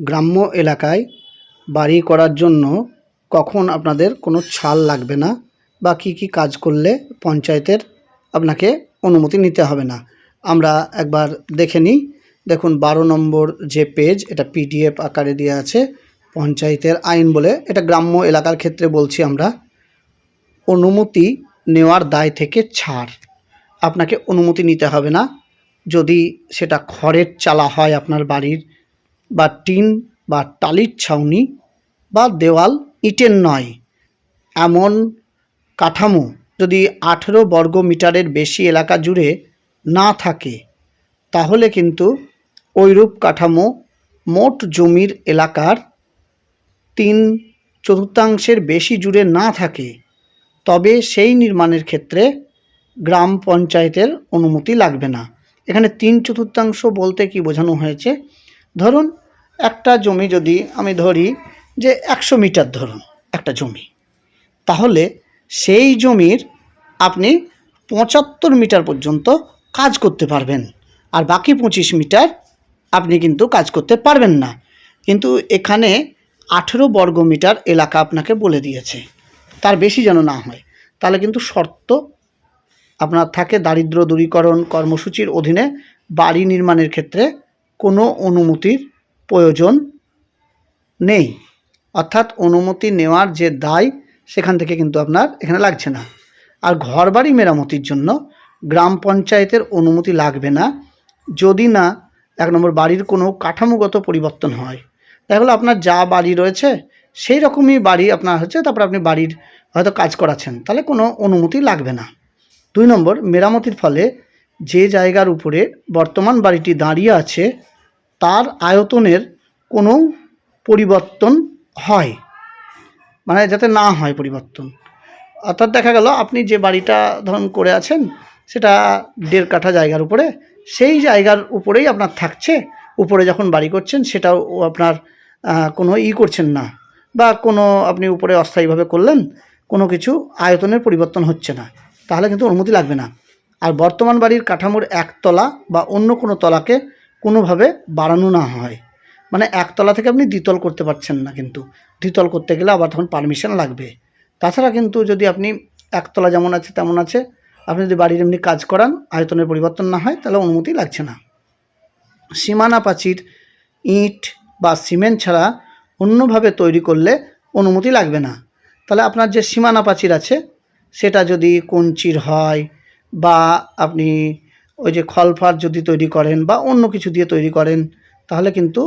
গ্রাম্য এলাকায় বাড়ি করার জন্য কখন আপনাদের কোনো ছাল লাগবে না বা কী কী কাজ করলে পঞ্চায়েতের আপনাকে অনুমতি নিতে হবে না? আমরা একবার দেখে নিই। দেখুন, বারো নম্বর যে পেজ, এটা পিডিএফ আকারে দেওয়া আছে। পঞ্চায়েতের আইন বলে এটা গ্রাম্য এলাকার ক্ষেত্রে বলছি আমরা। অনুমতি নেওয়ার দায় থেকে ছাড়। আপনাকে অনুমতি নিতে হবে না। যদি সেটা খড়ের চালা হয় আপনার বাড়ির বা টিন বা টালির ছাউনি বা দেওয়াল ইটের নয়। এমন কাঠামো যদি আঠেরো বর্গ মিটারের বেশি এলাকা জুড়ে না থাকে, তাহলে কিন্তু ওইরূপ কাঠামো মোট জমির এলাকার তিন চতুর্থাংশের বেশি জুড়ে না থাকে। তবে সেই নির্মাণের ক্ষেত্রে গ্রাম পঞ্চায়েতের অনুমতি লাগবে না। এখানে তিন চতুর্থাংশ বলতে কি বোঝানো হয়েছে? ধরুন, একটা জমি যদি আমি ধরি যে একশো মিটার ধরুন, একটা জমি, তাহলে সেই জমির আপনি পঁচাত্তর মিটার পর্যন্ত কাজ করতে পারবেন, আর বাকি পঁচিশ মিটার আপনি কিন্তু কাজ করতে পারবেন না। কিন্তু এখানে আঠেরো বর্গ মিটার এলাকা আপনাকে বলে দিয়েছে, তার বেশি যেন না হয়। তাহলে কিন্তু শর্ত আপনার থাকে দারিদ্র দূরীকরণ কর্মসূচির অধীনে বাড়ি নির্মাণের ক্ষেত্রে কোনো অনুমতির প্রয়োজন নেই। অর্থাৎ অনুমতি নেওয়ার যে দায়, সেখান থেকে কিন্তু আপনার এখানে লাগছে না। আর ঘরবাড়ি মেরামতির জন্য গ্রাম পঞ্চায়েতের অনুমতি লাগবে না। যদি না, এক নম্বর বাড়ির কোনো কাঠামোগত পরিবর্তন হয়, তাহলে আপনার যা বাড়ি রয়েছে, সেই রকমই বাড়ি আপনার হচ্ছে, তারপর আপনি বাড়ির হয়তো কাজ করাচ্ছেন, তাহলে কোনো অনুমতি লাগবে না। দুই নম্বর, মেরামতির ফলে যে জায়গার উপরে বর্তমান বাড়িটি দাঁড়িয়ে আছে, তার আয়তনের কোনো পরিবর্তন হয়। মানে যাতে না হয় পরিবর্তন। অর্থাৎ দেখা গেল, আপনি যে বাড়িটা ধরুন করে আছেন, সেটা দেড় কাঠা জায়গার উপরে, সেই জায়গার উপরেই আপনার থাকছে। উপরে যখন বাড়ি করছেন, সেটাও আপনার কোনো ই করছেন না। বা কোনো আপনি উপরে অস্থায়ীভাবে করলেন, কোনো কিছু আয়তনের পরিবর্তন হচ্ছে না। তাহলে কিন্তু অনুমতি লাগবে না। আর বর্তমান বাড়ির কাঠামোর একতলা বা অন্য কোনো তলাকে কোনোভাবে বাড়ানো না হয়। মানে একতলা থেকে আপনি দ্বিতল করতে পারছেন না কিন্তু। দ্বিতল করতে গেলে আবার তখন পারমিশন লাগবে। তাছাড়া কিন্তু যদি আপনি একতলা যেমন আছে তেমন আছে, আপনি যদি বাড়ির এমনি কাজ করান, আয়তনের পরিবর্তন না হয়, তাহলে অনুমতি লাগছে না। সীমানা প্রাচীর, ইট বা সিমেন্ট ছাড়া অন্যভাবে তৈরি করলে অনুমতি লাগবে না। তাহলে আপনার যে সীমানা প্রাচীর আছে, সেটা যদি কঞ্চির হয় বা আপনি ওই যে খলফার যদি তৈরি করেন বা অন্য কিছু দিয়ে তৈরি করেন, তাহলে কিন্তু